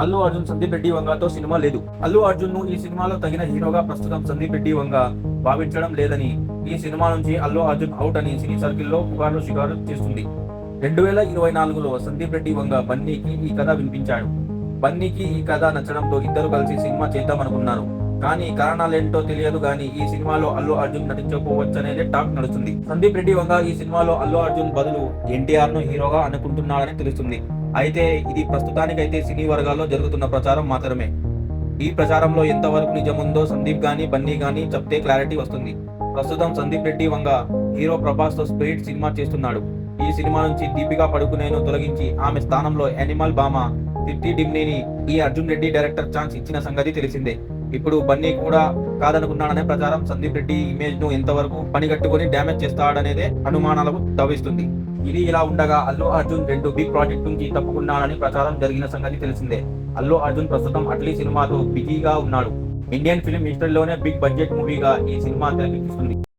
అల్లు అర్జున్ సందీప్ రెడ్డి వంగతో సినిమా లేదు. అల్లు అర్జున్ను ఈ సినిమాలో తగిన హీరోగా ప్రస్తుతం సందీప్ రెడ్డి వంగ భావించడం లేదని ఈ సినిమా నుంచి అల్లు అర్జున్ అవుట్ అని సినీ సర్కిల్లో పుకార్లు షికారు చేస్తుంది. రెండు వేల ఇరవై నాలుగులో సందీప్ రెడ్డి వంగ బన్నీకి ఈ కథ వినిపించాడు. బన్నీకి ఈ కథ నచ్చడంతో ఇద్దరు కలిసి సినిమా చేద్దామనుకున్నారు. కానీ కారణాలేంటో తెలియదు కానీ ఈ సినిమాలో అల్లు అర్జున్ నటించకపోవచ్చనేది టాక్ నడుస్తుంది. సందీప్ రెడ్డి వంగ ఈ సినిమాలో అల్లు అర్జున్ బదులు ఎన్టీఆర్ను హీరోగా అనుకుంటున్నాడని తెలుస్తుంది. అయితే ఇది ప్రస్తుతానికైతే సినీ వర్గాల్లో జరుగుతున్న ప్రచారం మాత్రమే. ఈ ప్రచారంలో ఎంతవరకు నిజముందో సందీప్ గాని బన్నీ గాని చెప్తే క్లారిటీ వస్తుంది. ప్రస్తుతం సందీప్ రెడ్డి వంగ హీరో ప్రభాస్తో స్పిరిట్ సినిమా చేస్తున్నాడు. ఈ సినిమా నుంచి దీపికా పడుకునేను తొలగించి ఆమె స్థానంలో యానిమల్ బామ తిట్టి డిమ్నీని ఈ అర్జున్ రెడ్డి డైరెక్టర్ ఛాన్స్ ఇచ్చిన సంగతి తెలిసిందే. ఇప్పుడు బన్నీ కూడా కాదనుకున్నాడనే ప్రచారం సందీప్ రెడ్డి ఇమేజ్ను ఎంతవరకు పనిగట్టుకుని డ్యామేజ్ చేస్తాడనేదే అనుమానాలకు తవ్విస్తుంది ఇది ఇలా ఉండగా అల్లు అర్జున్ రెండు బిగ్ ప్రాజెక్ట్ నుంచి తప్పుకున్నాడని ప్రచారం జరిగిన సంగతి తెలిసిందే. అల్లు అర్జున్ ప్రస్తుతం అట్లీ సినిమాతో బిజీగా ఉన్నాడు. ఇండియన్ ఫిల్మ్ హిస్టరీలోనే బిగ్ బడ్జెట్ మూవీగా ఈ సినిమా తెరకెక్కిస్తుంది